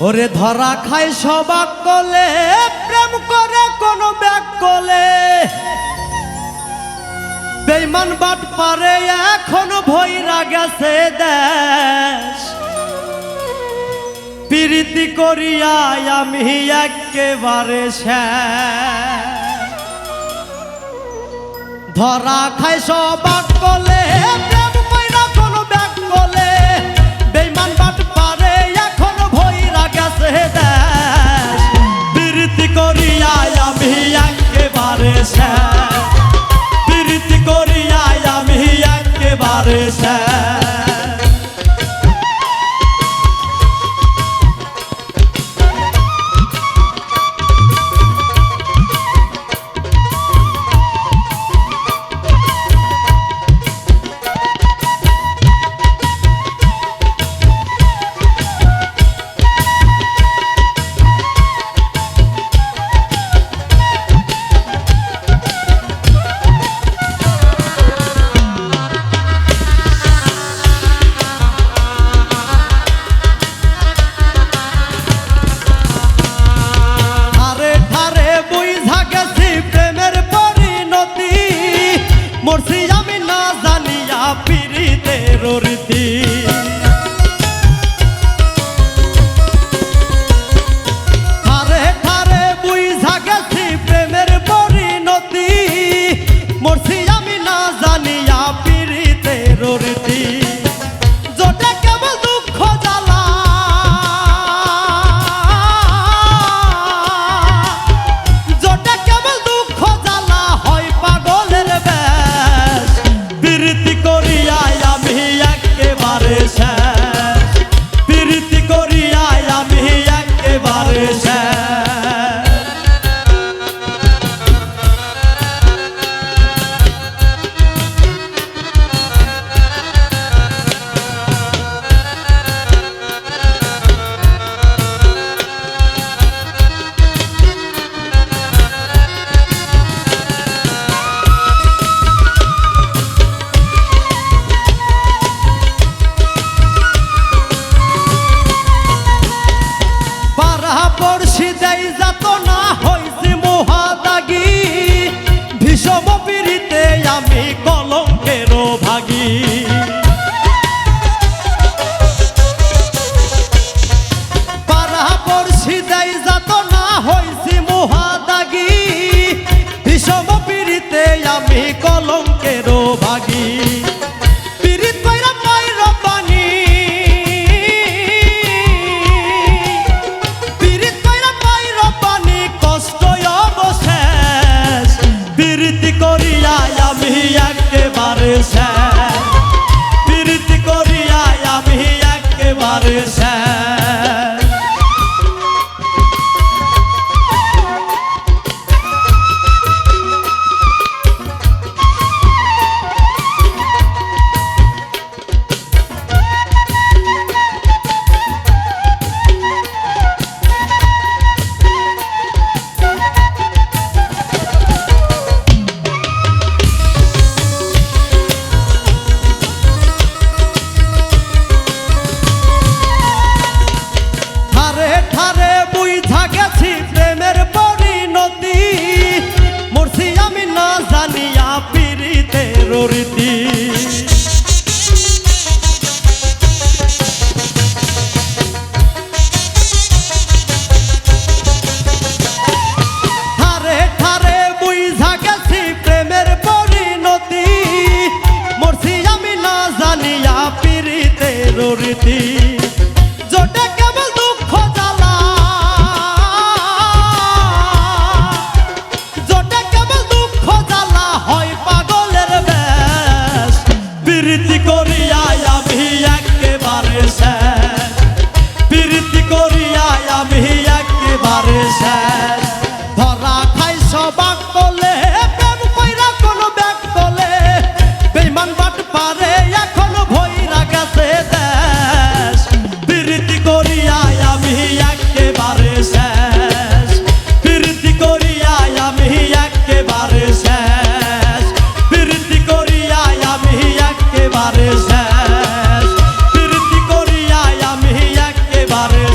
ওরে ধরা খায় সবাক কলে প্রেম করে কোন ব্যাগ কলে বেইমান বাট পারে, এখনও ভৈরা গেছে দেশ। প্রীতি করিয়া আমি একেবারে ধরা খায় সবাক কলে dez anos. barrio